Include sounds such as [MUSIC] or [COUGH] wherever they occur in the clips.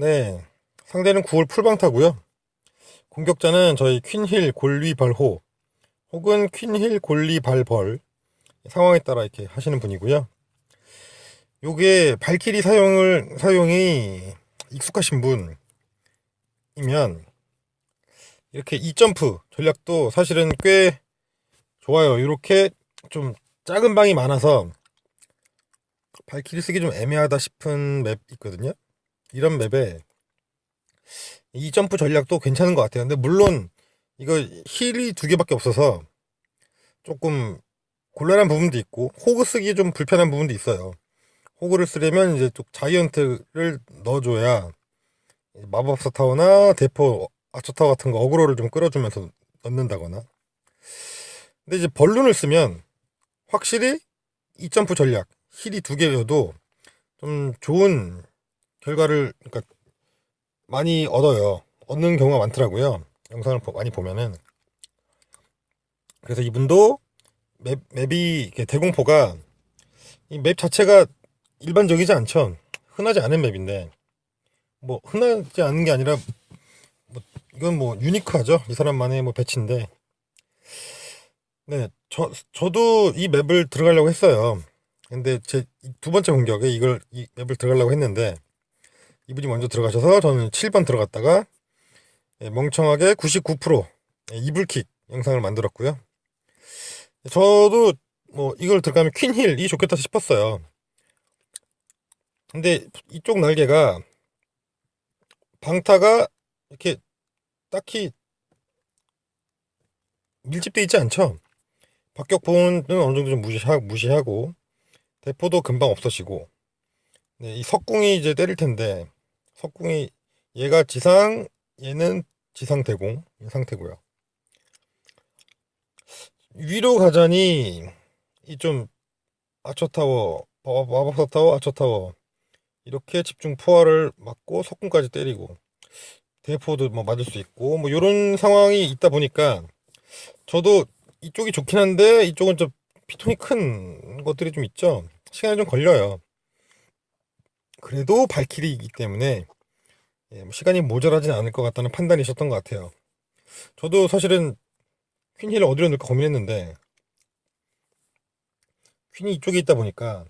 네. 상대는 9월 풀방타고요. 공격자는 저희 퀸힐 골리 발호 혹은 퀸힐 골리 발벌 상황에 따라 이렇게 하시는 분이고요. 요게 발키리 사용을 사용이 익숙하신 분이면 이렇게 이 점프 전략도 사실은 꽤 좋아요. 이렇게 좀 작은 방이 많아서 발키리 쓰기 좀 애매하다 싶은 맵 있거든요. 이런 맵에 이 점프 전략도 괜찮은 것 같아요. 근데 물론 이거 힐이 두 개밖에 없어서 조금 곤란한 부분도 있고 호그 쓰기 좀 불편한 부분도 있어요. 호그를 쓰려면 이제 또 자이언트를 넣어줘야 마법사 타워나 대포 아처 타워 같은 거 어그로를 좀 끌어주면서 넣는다거나. 근데 이제 벌룬을 쓰면 확실히 이 점프 전략 힐이 두 개여도 좀 좋은 결과를 그러니까 많이 얻어요. 얻는 경우가 많더라고요. 영상을 많이 보면은. 그래서 이분도 맵, 맵이 대공포가 이 맵 자체가 일반적이지 않죠. 흔하지 않은 맵인데 뭐 흔하지 않은 게 아니라 뭐 이건 뭐 유니크하죠. 이 사람만의 뭐 배치인데 네, 저 저도 이 맵을 들어가려고 했어요. 근데 제 두 번째 공격에 이걸 이 맵을 들어가려고 했는데 이분이 먼저 들어가셔서 저는 7번 들어갔다가 예, 멍청하게 99% 예, 이불킥 영상을 만들었고요. 저도 뭐 이걸 들어가면 퀸힐이 좋겠다 싶었어요. 근데 이쪽 날개가 방타가 이렇게 딱히 밀집돼 있지 않죠. 박격포는 어느 정도 좀 무시하, 무시하고 대포도 금방 없어지고 네, 이 석궁이 이제 때릴 텐데 석궁이 얘가 지상 얘는 지상 대공 이 상태고요. 위로 가자니 이 좀 아처타워 마법사 타워 아처타워 이렇게 집중 포화를 맞고 석궁까지 때리고 대포도 뭐 맞을 수 있고 뭐 이런 상황이 있다 보니까 저도 이쪽이 좋긴 한데 이쪽은 좀 피통이 큰 것들이 좀 있죠. 시간이 좀 걸려요. 그래도 발키리이기 때문에 예, 뭐 시간이 모자라진 않을 것 같다는 판단이셨던 것 같아요. 저도 사실은 퀸힐을 어디로 넣을까 고민했는데 퀸이 이쪽에 있다 보니까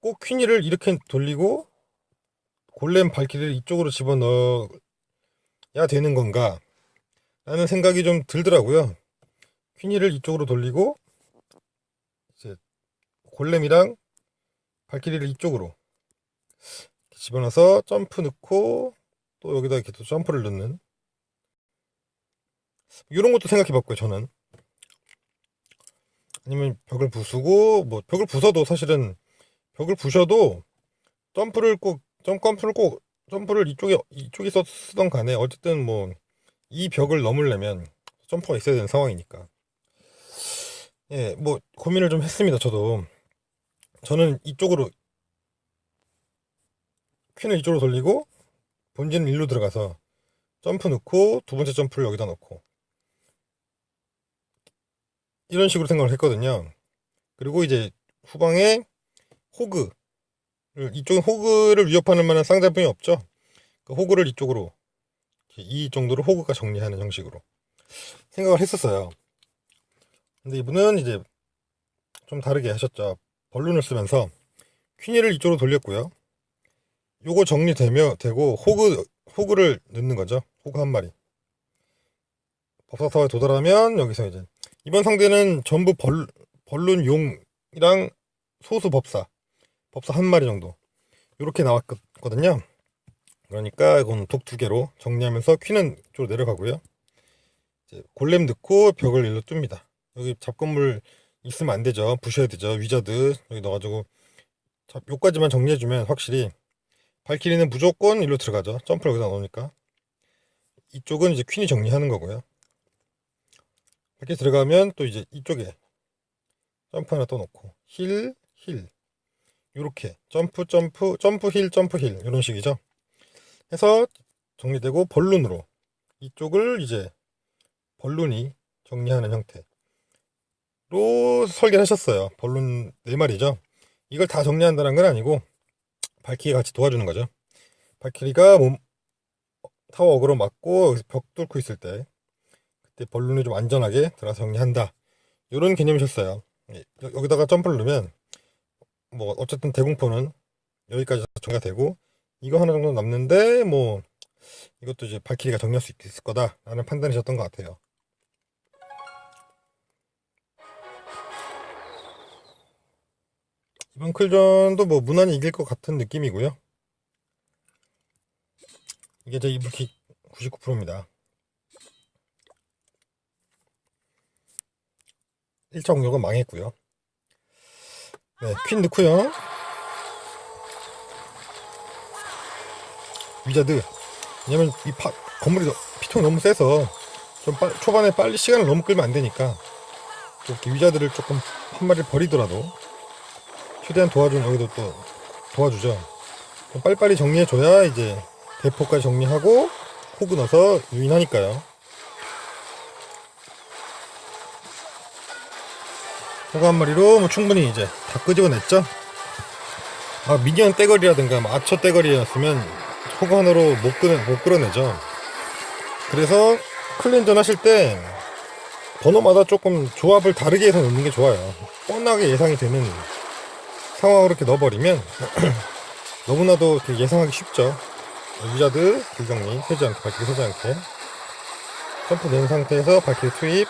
꼭 퀸힐을 이렇게 돌리고 골렘 발키리를 이쪽으로 집어넣어야 되는 건가 라는 생각이 좀 들더라고요. 퀸힐을 이쪽으로 돌리고 이제 골렘이랑 발키리를 이쪽으로 집어넣어서 점프 넣고 또 여기다 이렇게 또 점프를 넣는. 이런 것도 생각해 봤고요 저는. 아니면 벽을 부수고 뭐 벽을 부숴도 사실은 벽을 부셔도 점프를 꼭 점프를 꼭 점프를 이쪽에 이쪽에 쓰던 간에 어쨌든 뭐 이 벽을 넘으려면 점프가 있어야 되는 상황이니까. 예 뭐 고민을 좀 했습니다 저도 저는 이쪽으로 퀸을 이쪽으로 돌리고 본진은 일로 들어가서 점프 넣고 두 번째 점프를 여기다 넣고 이런 식으로 생각을 했거든요. 그리고 이제 후방에 호그 이쪽은 호그를 위협하는 만한 쌍잡음이 없죠. 그 호그를 이쪽으로 이 정도로 호그가 정리하는 형식으로 생각을 했었어요. 근데 이분은 이제 좀 다르게 하셨죠. 벌룬을 쓰면서 퀸이를 이쪽으로 돌렸고요. 요거 정리되며 되고 호그 호그를 넣는 거죠. 호그 한 마리. 법사타워에 도달하면 여기서 이제 이번 상대는 전부 벌 벌룬 용이랑 소수 법사 법사 한 마리 정도 이렇게 나왔거든요. 그러니까 이건 독 두 개로 정리하면서 퀸은 쪽으로 내려가고요. 이제 골렘 넣고 벽을 일로 뚫습니다. 여기 잡건물 있으면 안 되죠. 부셔야 되죠. 위저드 여기 넣어가지고 자, 요까지만 정리해주면 확실히 발키리는 무조건 일로 들어가죠. 점프를 여기다 넣으니까 이쪽은 이제 퀸이 정리하는 거고요. 이렇게 들어가면 또 이제 이쪽에 점프 하나 또 넣고 힐, 힐 이렇게 점프, 점프, 점프, 힐, 점프, 힐 이런 식이죠. 해서 정리되고 벌룬으로 이쪽을 이제 벌룬이 정리하는 형태 로 설계를 하셨어요. 벌룬 네 마리죠. 이걸 다 정리한다는 건 아니고 밝히게 같이 도와주는 거죠. 발키리가 몸 타워 어그로 맞고 벽 뚫고 있을 때 그때 벌룬이 좀 안전하게 들어가서 정리한다. 이런 개념이셨어요. 예, 여- 여기다가 점프를 넣으면 뭐 어쨌든 대공포는 여기까지 정리가 되고 이거 하나 정도 남는데 뭐 이것도 이제 발키리가 정리할 수 있을 거다라는 판단이셨던 것 같아요. 이번 클전도 뭐 무난히 이길 것 같은 느낌이고요. 이게 제 이불킥 99%입니다. 1차 공격은 망했고요. 네, 퀸 넣고요. 위자드. 왜냐면 이 파, 건물이 너- 피통이 너무 세서 좀 빨- 초반에 빨리 시간을 너무 끌면 안 되니까 또 이렇게 위자드를 조금 한 마리를 버리더라도 최대한 도와준 여기도 또 도와주죠. 좀 빨리빨리 정리해줘야 이제 대포까지 정리하고 호그 넣어서 유인하니까요. 호그 한 마리로 뭐 충분히 이제 다 끄집어냈죠. 아 미니언 떼거리라든가 뭐 아처 떼거리였으면 호그 하나로 못, 끌어, 못 끌어내죠. 그래서 클린전 하실 때 번호마다 조금 조합을 다르게 해서 넣는 게 좋아요. 뻔하게 예상이 되는 상황으로 이렇게 넣어버리면 [CLEARS THROAT] 너무나도 예상하기 쉽죠. 위자드 불정리 세지 않게 발키리 세지 않게 점프 낸 상태에서 발키리 투입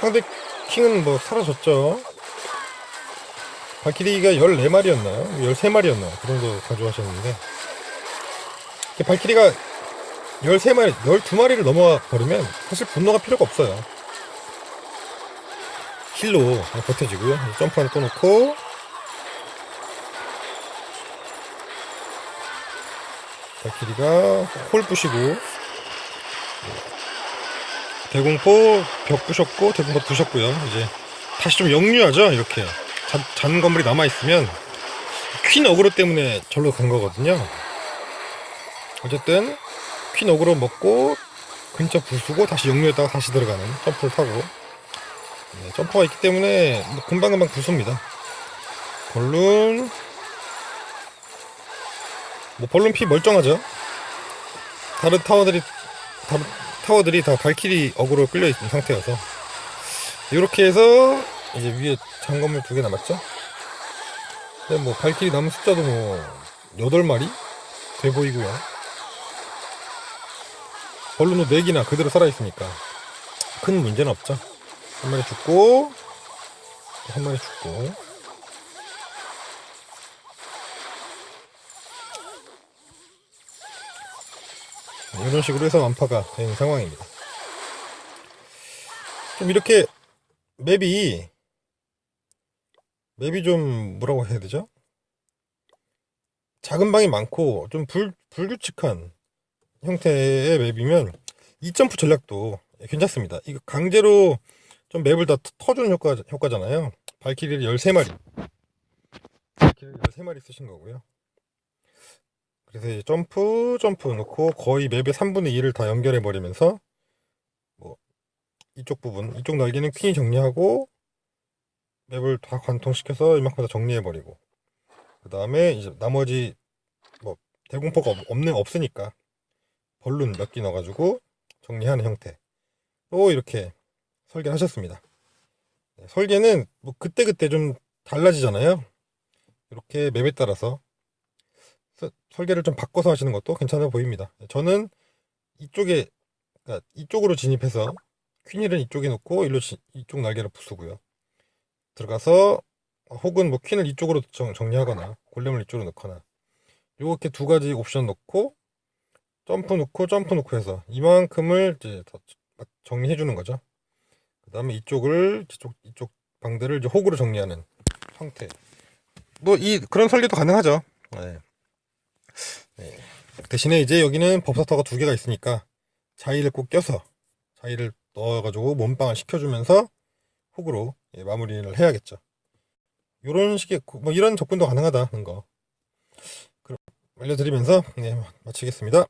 상대 킹은 뭐 사라졌죠. 발키리가 14마리였나요? 13마리였나요? 그 정도 가져가셨는데 이렇게 발키리가 13마리, 12마리를 넘어가 버리면 사실 분노가 필요가 없어요. 힐로 버텨지고요. 점프 하나 또 놓고 발키리가 홀 부시고 대공포 벽 부셨고 대공포 부셨고요. 이제 다시 좀 역류하죠. 이렇게 잔, 잔 건물이 남아 있으면 퀸 어그로 때문에 절로 간 거거든요. 어쨌든 퀸 어그로 먹고 근처 부수고 다시 역류했다가 다시 들어가는 점프를 타고 네, 점퍼가 있기 때문에 뭐 금방금방 부숩니다. 벌룬 뭐 벌룬 피 멀쩡하죠. 다른 타워들이 다른 타워들이 다 발키리 어그로 끌려 있는 상태여서 이렇게 해서 이제 위에 장건물 두개 남았죠. 근데 뭐 발키리 남은 숫자도 뭐 8마리 돼 보이고요. 벌룬도 4개나 그대로 살아있으니까 큰 문제는 없죠. 한 마리 죽고 한 마리 죽고 이런 식으로 해서 완파가 된 상황입니다. 좀 이렇게 맵이 맵이 좀 뭐라고 해야 되죠? 작은 방이 많고 좀 불, 불규칙한 형태의 맵이면 이 점프 전략도 괜찮습니다. 이거 강제로 좀 맵을 다 터- 터주는 효과, 효과잖아요. 발키리를 13마리. 발키리를 13마리 쓰신 거고요. 그래서 이제 점프, 점프 놓고 거의 맵의 3분의 2를 다 연결해 버리면서 뭐 이쪽 부분, 이쪽 날개는 퀸이 정리하고 맵을 다 관통시켜서 이만큼 다 정리해 버리고 그 다음에 이제 나머지 뭐 대공포가 없- 없는 없으니까 벌룬 몇 개 넣어가지고 정리하는 형태로 이렇게 설계를 하셨습니다. 네, 설계는 뭐 그때그때 좀 달라지잖아요. 이렇게 맵에 따라서 서- 설계를 좀 바꿔서 하시는 것도 괜찮아 보입니다. 네, 저는 이쪽에 그러니까 이쪽으로 진입해서 퀸일은 이쪽에 놓고 일로 지- 이쪽 날개를 부수고요. 들어가서 혹은 뭐 퀸을 이쪽으로 정, 정리하거나 골렘을 이쪽으로 넣거나 요렇게 두 가지 옵션 넣고 점프 넣고 점프 넣고 해서 이만큼을 이제 더 정리해 주는 거죠. 그 다음에 이쪽을 이쪽 이쪽 방들을 이제 호구로 정리하는 형태. 뭐이 그런 설계도 가능하죠. 네. 네. 대신에 이제 여기는 법사터가 두 개가 있으니까 자위를 꼭 껴서 자위를 넣어가지고 몸빵을 시켜주면서 호구로 예, 마무리를 해야겠죠. 이런 식의 뭐 이런 접근도 가능하다는 거 알려드리면서 네, 마치겠습니다.